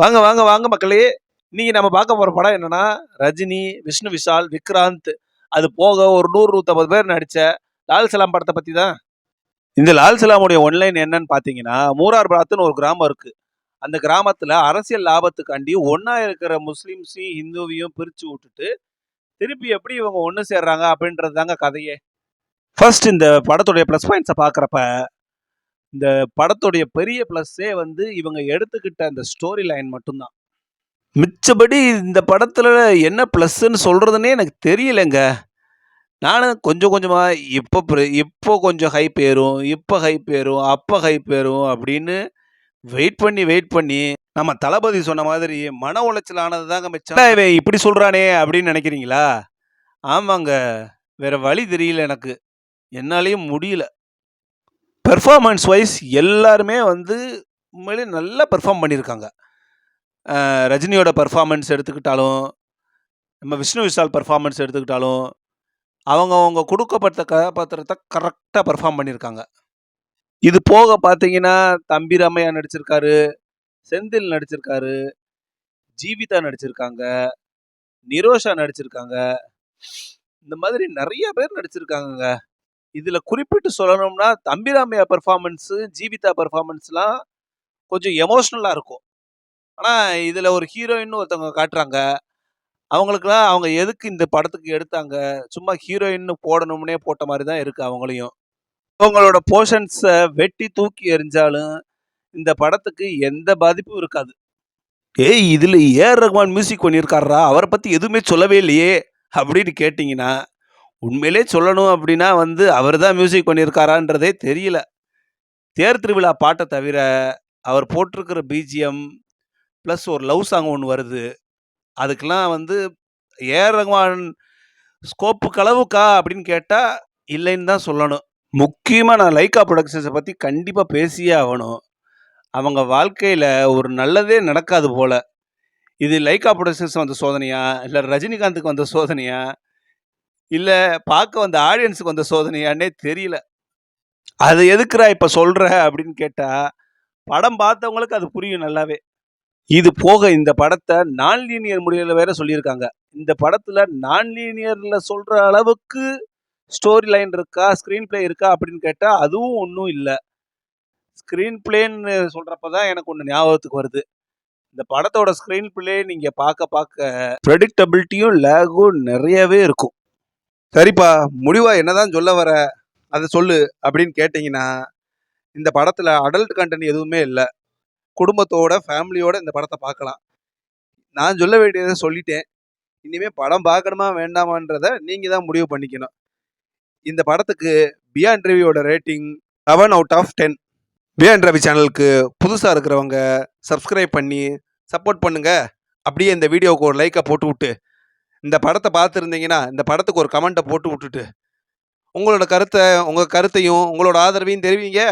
வாங்க வாங்க வாங்க மக்களே. இன்னைக்கு நம்ம பார்க்க போற படம் என்னன்னா ரஜினி விஷ்ணு விஷால் விக்ராந்த். அது போக ஒரு நூறு நூற்றம்பது பேர் நடித்த லால் சலாம் படத்தை பற்றி தான். இந்த லால் சலாமுடைய ஒன்லைன் என்னன்னு பார்த்தீங்கன்னா மூரார் பிராத்துன்னு ஒரு கிராமம் இருக்குது அந்த கிராமத்தில் அரசியல் லாபத்துக்காண்டி ஒன்றா இருக்கிற முஸ்லீம்ஸையும் ஹிந்துவையும் பிரித்து விட்டுட்டு திருப்பி எப்படி இவங்க ஒன்று சேர்றாங்க அப்படின்றது தாங்க கதையே. ஃபர்ஸ்ட் இந்த படத்துடைய ப்ளஸ் பாயிண்ட்ஸை பார்க்குறப்ப இந்த படத்துடைய பெரிய ப்ளஸ்ஸே வந்து இவங்க எடுத்துக்கிட்ட அந்த ஸ்டோரி லைன் மட்டும்தான். மிச்சபடி இந்த படத்தில் என்ன ப்ளஸ்ன்னு சொல்கிறதுனே எனக்கு தெரியலைங்க. நானும் கொஞ்சம் கொஞ்சமாக இப்போ இப்போ கொஞ்சம் ஹைப் ஏறும் இப்போ ஹைப் ஏறும் அப்போ ஹைப் ஏறும் அப்படின்னு வெயிட் பண்ணி வெயிட் பண்ணி நம்ம தளபதி சொன்ன மாதிரி மன உளைச்சல் ஆனது தாங்க மிச்சம் இவன் இப்படி சொல்கிறானே அப்படின்னு நினைக்கிறீங்களா? ஆமாங்க. வேறு வழி தெரியல எனக்கு. என்னாலேயும் முடியல. பெர்ஃபார்மன்ஸ் வைஸ் எல்லாருமே வந்து உண்மையிலே நல்லா பெர்ஃபார்ம் பண்ணியிருக்காங்க. ரஜினியோட பர்ஃபார்மன்ஸ் எடுத்துக்கிட்டாலும் நம்ம விஷ்ணு விஷால் பர்ஃபார்மன்ஸ் எடுத்துக்கிட்டாலும் அவங்க அவங்க கொடுக்கப்பட்ட கதாபாத்திரத்தை கரெக்டாக பெர்ஃபார்ம் பண்ணியிருக்காங்க. இது போக பார்த்தீங்கன்னா தம்பி ராமையா நடிச்சிருக்காரு செந்தில் நடிச்சிருக்காரு ஜீவிதா நடிச்சிருக்காங்க நிரோஷா நடிச்சிருக்காங்க இந்த மாதிரி நிறைய பேர் நடிச்சிருக்காங்கங்க. இதில் குறிப்பிட்டு சொல்லணும்னா தம்பிராமையா ராமையா ஜீவிதா பெர்ஃபார்மன்ஸ்லாம் கொஞ்சம் எமோஷ்னலாக இருக்கும். ஆனால் இதில் ஒரு ஹீரோயின் ஒருத்தவங்க காட்டுறாங்க. அவங்களுக்குலாம் அவங்க எதுக்கு இந்த படத்துக்கு எடுத்தாங்க? சும்மா ஹீரோயின்னு போடணும்னே போட்ட மாதிரி தான் இருக்குது அவங்களையும். அவங்களோட போர்ஷன்ஸை வெட்டி தூக்கி எறிஞ்சாலும் இந்த படத்துக்கு எந்த பாதிப்பும் இருக்காது. ஏய் இதில் ஏஆர் ரஹ்மான் மியூசிக் பண்ணியிருக்காரா அவரை பற்றி எதுவுமே சொல்லவே இல்லையே அப்படின்னு கேட்டிங்கன்னா உண்மையிலே சொல்லணும் அப்படின்னா வந்து அவர் தான் மியூசிக் பண்ணியிருக்காரான்றதே தெரியல. தேர் திருவிழா பாட்டை தவிர அவர் போட்டிருக்கிற பிஜிஎம் ப்ளஸ் ஒரு லவ் சாங் ஒன்று வருது. அதுக்கெல்லாம் வந்து ஏஆர் ரஹ்மான் ஸ்கோப்பு களவுக்கா அப்படின்னு கேட்டால் இல்லைன்னு தான் சொல்லணும். முக்கியமாக நான் லைக்கா ப்ரொடக்ஷன்ஸை பற்றி கண்டிப்பாக பேசியே ஆகணும். அவங்க வாழ்க்கையில் ஒரு நல்லதே நடக்காது போல். இது லைக்கா ப்ரொடக்ஷன்ஸ் வந்த சோதனையா? இல்லை ரஜினிகாந்துக்கு வந்த சோதனையா? இல்லை பார்க்க வந்த ஆடியன்ஸுக்கு வந்த சோதனையான்னே தெரியல. அது எதுக்குறா இப்போ சொல்கிற அப்படின்னு கேட்டால் படம் பார்த்தவங்களுக்கு அது புரியும் நல்லாவே. இது போக இந்த படத்தை நான் லீனியர் முறையில் வேற சொல்லியிருக்காங்க. இந்த படத்தில் நான் லீனியரில் சொல்கிற அளவுக்கு ஸ்டோரி லைன் இருக்கா ஸ்க்ரீன் பிளே இருக்கா அப்படின்னு கேட்டால் அதுவும் ஒன்றும் இல்லை. ஸ்க்ரீன் பிளேன்னு சொல்கிறப்ப தான் எனக்கு ஒன்று ஞாபகத்துக்கு வருது. இந்த படத்தோட ஸ்க்ரீன் பிளே நீங்கள் பார்க்க பார்க்க ப்ரெடிக்டபிலிட்டியும் லேகும் நிறையவே இருக்கும். சரிப்பா முடிவா? என்னதான் சொல்ல வர? அதை சொல்லு அப்படின்னு கேட்டிங்கன்னா இந்த படத்தில் அடல்ட் கண்டென்ட் எதுவுமே இல்லை. குடும்பத்தோட ஃபேமிலியோட இந்த படத்தை பார்க்கலாம். நான் சொல்ல வேண்டியதை சொல்லிட்டேன். இனிமேல் படம் பார்க்கணுமா வேண்டாமான்றத நீங்கள் தான் முடிவு பண்ணிக்கணும். இந்த படத்துக்கு beyond ரவியோட rating seven out of ten beyond Ravi சேனலுக்கு புதுசாக இருக்கிறவங்க சப்ஸ்கிரைப் பண்ணி சப்போர்ட் பண்ணுங்க. அப்படியே இந்த வீடியோவுக்கு ஒரு லைக்கை போட்டு விட்டு இந்த படத்தை பார்த்துருந்தீங்கன்னா இந்த படத்துக்கு ஒரு கமெண்ட்டை போட்டு விட்டுட்டு உங்களோட கருத்தை உங்கள் கருத்தையும் உங்களோட ஆதரவையும் தெரிவிங்க.